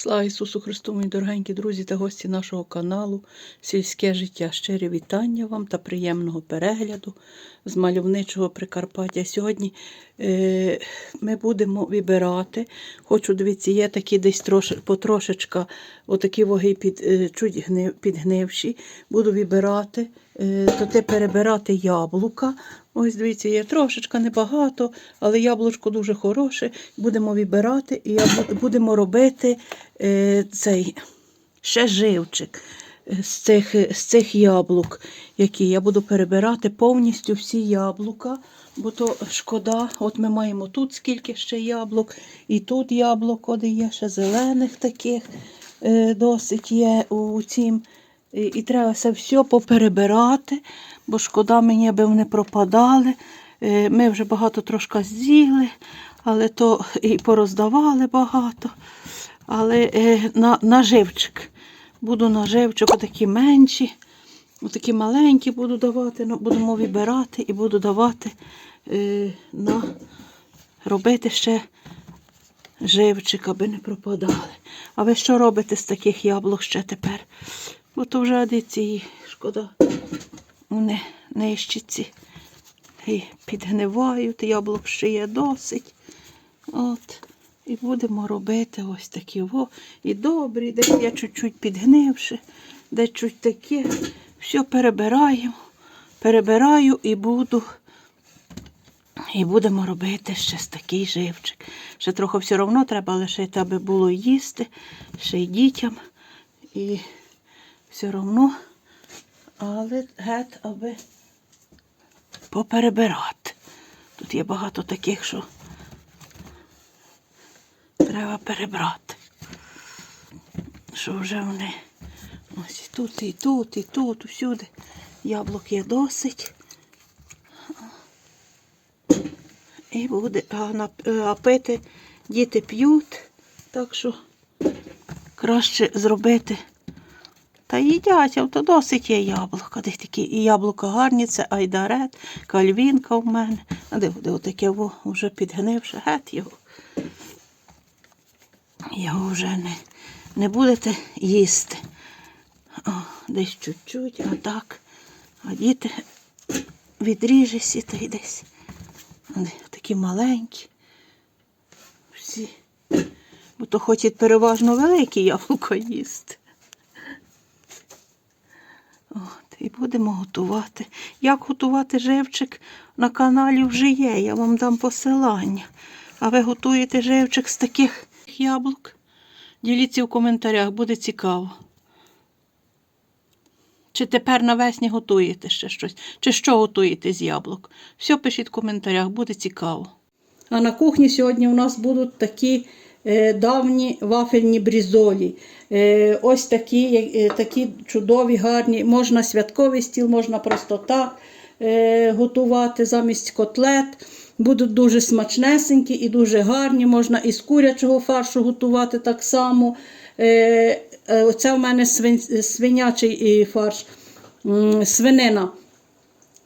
Слава Ісусу Христу, мої дорогенькі друзі та гості нашого каналу Сільське життя. Щирі вітання вам та приємного перегляду з мальовничого Прикарпаття. Сьогодні е, ми будемо вибирати. Хочу, дивіться, є такі десь трош, потрошечка, отакі ваги під, е, чуть гнив, підгнивші. Буду вибирати, е, то те перебирати яблука. Ось дивіться, є трошечка небагато, але яблучко дуже хороше. Будемо вибирати і будемо робити е, цей ще живчик е, з цих, з цих яблук, які я буду перебирати повністю всі яблука, бо то шкода. От ми маємо тут скільки ще яблук, і тут яблуко, де є ще зелених таких е, досить є у цім. І, і треба це все поперебирати, бо шкода мені, аби вони пропадали. Е, Ми вже багато трошки з'їли, але то і пороздавали багато. Але е, на, наживчик. Буду наживчик, отакі менші, отакі маленькі буду давати, ну, будемо вибирати і буду давати е, на робити ще живчик, аби не пропадали. А ви що робите з таких яблук ще тепер? Бо то вже ці шкода. Вони нищиці. І підгнивають, яблук ще є досить. От. І будемо робити ось такі во. І добрі, де я чуть-чуть підгнивши, де чуть таке. Все перебираю, перебираю і буду. І будемо робити ще такий живчик. Ще трохи все одно треба лишити, аби було їсти, ще й дітям. І все одно, але гет, аби поперебирати. Тут є багато таких, що треба перебрати. Що вже вони ось і тут, і тут, і тут, усюди. Яблук є досить. І буде, а, пити діти п'ють, так що краще зробити. Та їдять, а то досить є яблука. Де такі і яблука гарні, це айдарет, кальвінка в мене. А де буде отаке во, вже підгнивше, геть його. Його вже не, не будете їсти. О, десь чуть-чуть, а так. А діти відріже сіта і десь. Вони такі маленькі. Всі. Бо то хочуть переважно великі яблука їсти. От, і будемо готувати. Як готувати живчик на каналі вже є. Я вам дам посилання. А ви готуєте живчик з таких яблук? Діліться в коментарях, буде цікаво. Чи тепер навесні готуєте ще щось? Чи що готуєте з яблук? Все пишіть в коментарях, буде цікаво. А на кухні сьогодні у нас будуть такі давні вафельні брізолі. Е, ось такі, е, такі чудові, гарні. Можна святковий стіл, можна просто так е, готувати замість котлет. Будуть дуже смачнесенькі і дуже гарні. Можна із курячого фаршу готувати так само. Е, е, Оце в мене свинячий е, фарш, свинина.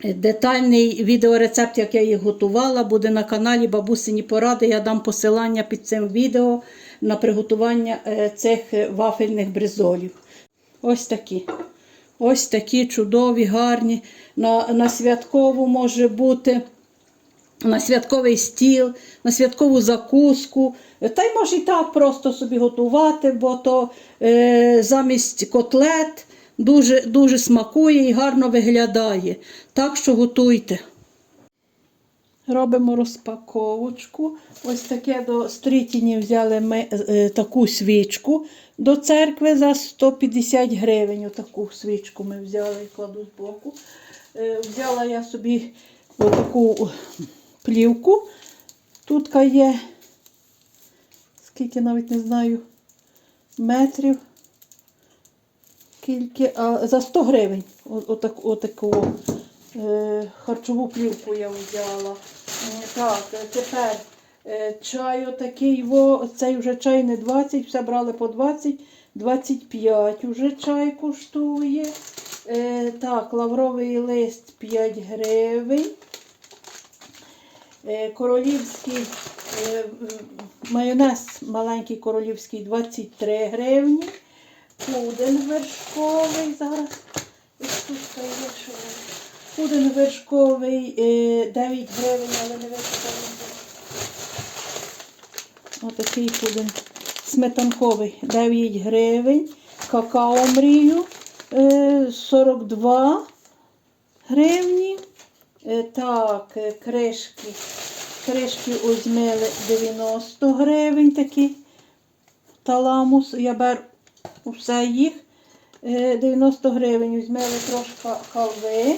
Детальний відеорецепт, як я їх готувала, буде на каналі Бабусині Поради. Я дам посилання під цим відео на приготування е, цих вафельних бризолів. Ось такі. Ось такі чудові, гарні. На, на святкову може бути на святковий стіл, на святкову закуску. Та й може і так просто собі готувати, бо то е, замість котлет дуже, дуже смакує і гарно виглядає. Так що готуйте. Робимо розпаковочку. Ось таке до стрітіні взяли ми е, таку свічку до церкви за 150 гривень. Таку свічку ми взяли і кладу збоку. Е, взяла я собі таку плівку. Тут є, скільки навіть не знаю, метрів. Скільки, а, за 100 гривень. О- Отак, отаку е, харчову плівку я взяла. Е, Так, е, тепер е, чай отакий, во, цей вже чай не 20, все брали по 20, 25 вже чай коштує. Е, так, лавровий лист 5 гривень. Е, королівський е, Майонез маленький королівський 23 гривні. Пудин вершковий. Зараз тут є, що. Пудин вершковий е, 9 гривень, але не вистачає. Отакий пудин сметанковий 9 гривень. Какао мрію е, 42 гривні. Е, Так, е, кришки. Кришки озьмили 90 гривень такі. Таламус. Я беру все їх. Е, 90 гривень. Візьмели трошки халви.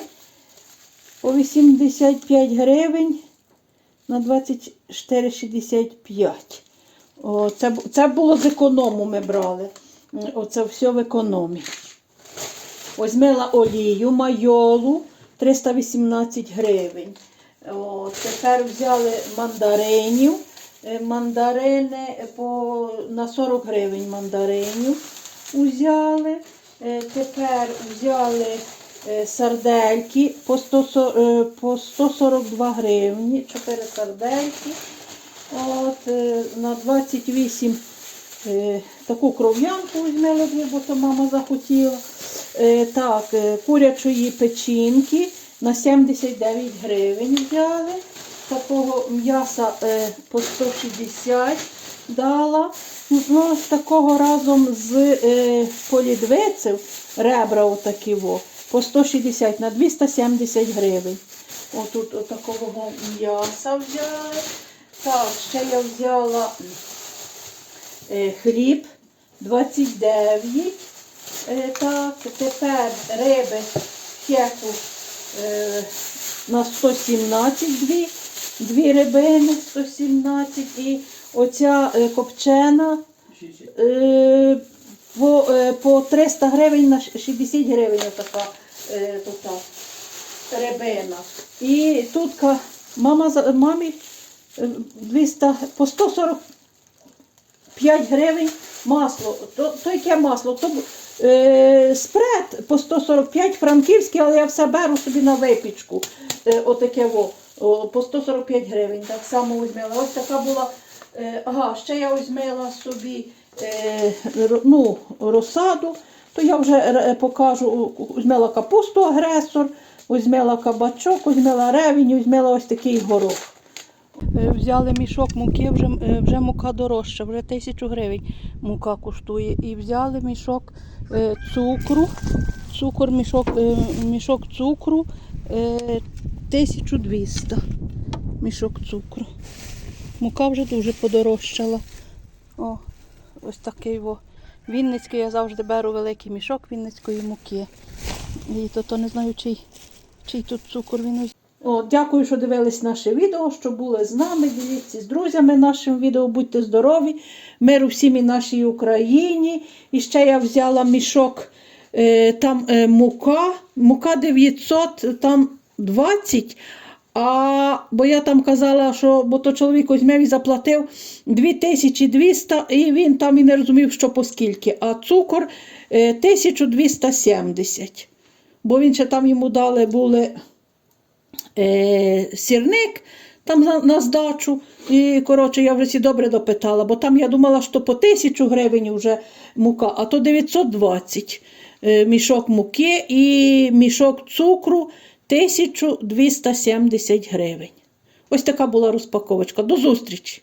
По 85 гривень на 24,65. О, це, це було з економу ми брали. Оце все в економі. Візьмела олію, майолу 318 гривень. О, тепер взяли мандаринів. Е, Мандарини по, на 40 гривень мандаринів взяли. Е, Тепер взяли е, сардельки по, 100, е, 142 гривні. 4 сардельки. От, на 28 е, таку кров'янку візьмели бо то мама захотіла. Так, курячої печінки на 79 гривень взяли. Такого м'яса е, по 160 дала. Ну, ось такого разом з е, полідвиців ребра отакі во, по 160 на 270 гривень. Отут отакого м'яса взяли. Так, ще я взяла е, хліб 29. Е, так, тепер риби хеку е, на 117 дві, дві рибини 117 і оця е, копчена е, по, е, по 300 гривень на 60 гривень така така рибина. І тут мама мамі е, 200, по 145 гривень масло. То, то яке масло? То е, спред по 145 франківське, але я все беру собі на випічку. Е, отаке во, по 145 гривень. Так само візьмела. Ось така була. Е, ага, ще я візьмела собі е, ну, розсаду, то я вже е, покажу, візьмела капусту агресор, візьмела кабачок, візьмела ревінь, візьмела ось такий горох. Взяли мішок муки, вже, вже мука дорожча, вже тисячу гривень мука коштує. І взяли мішок цукру, цукор, мішок, мішок цукру 1200 мішок цукру. Мука вже дуже подорожчала. О, ось такий во. Вінницький я завжди беру великий мішок Вінницької муки. І то, то не знаю, чий, чий тут цукор він. О, дякую, що дивились наше відео, що були з нами. Діліться з друзями нашим відео. Будьте здорові, миру всім і нашій Україні. І ще я взяла мішок е, там е, мука. Мука 900, там 20. А, бо я там казала, що бо то чоловік візьмев і заплатив 2200, і він там і не розумів, що по скільки. А цукор е, 1270. Бо він ще там йому дали були е, сірник там на, на здачу. І, коротше, я вже всі добре допитала, бо там я думала, що по тисячу гривень вже мука, а то 920 е, мішок муки і мішок цукру 1270 гривень. Ось така була розпаковочка. До зустрічі!